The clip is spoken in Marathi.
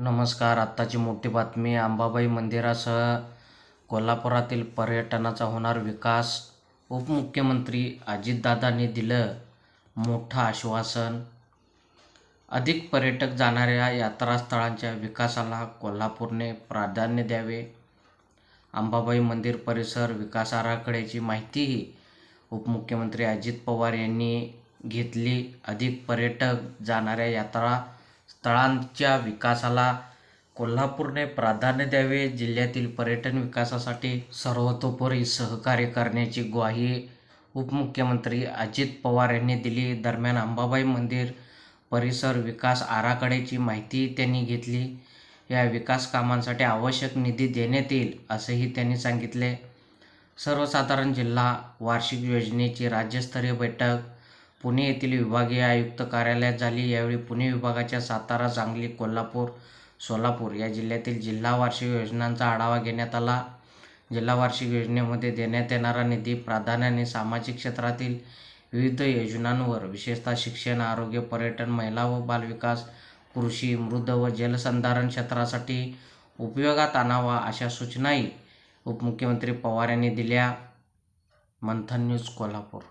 नमस्कार. आत्ताची मोठी बातमी अंबाबाई मंदिरासह कोल्हापुरातील पर्यटनाचा होणार विकास उपमुख्यमंत्री अजितदादांनी दिलं मोठं आश्वासन. अधिक पर्यटक जाणाऱ्या यात्रास्थळांच्या विकासाला कोल्हापूरने प्राधान्य द्यावे. अंबाबाई मंदिर परिसर विकास आराखड्याची माहितीही उपमुख्यमंत्री अजित पवार यांनी घेतली. अधिक पर्यटक जाणाऱ्या यात्रा स्थळांच्या विकासाला कोल्हापूरने प्राधान्य द्यावे जिल्ह्यातील पर्यटन विकासासाठी सर्वतोपरी सहकार्य करण्याची ग्वाही उपमुख्यमंत्री अजित पवार यांनी दिली. दरम्यान अंबाबाई मंदिर परिसर विकास आराखड्याची माहिती त्यांनी घेतली. या विकास कामांसाठी आवश्यक निधी देण्यात येईल असेही त्यांनी सांगितले. सर्वसाधारण जिल्हा वार्षिक योजनेची राज्यस्तरीय बैठक पुणे येथील विभागीय आयुक्त कार्यालयात झाली. यावेळी पुणे विभागाच्या सातारा सांगली कोल्हापूर सोलापूर या जिल्ह्यातील जिल्हा वार्षिक योजनांचा आढावा घेण्यात आला. जिल्हा वार्षिक योजनेमध्ये देण्यात येणारा निधी प्राधान्याने सामाजिक क्षेत्रातील विविध योजनांवर विशेषतः शिक्षण आरोग्य पर्यटन महिला व बालविकास कृषी मृद व जलसंधारण क्षेत्रासाठी उपयोगात आणावा अशा सूचनाही उपमुख्यमंत्री पवार यांनी दिल्या. मंथन न्यूज कोल्हापूर.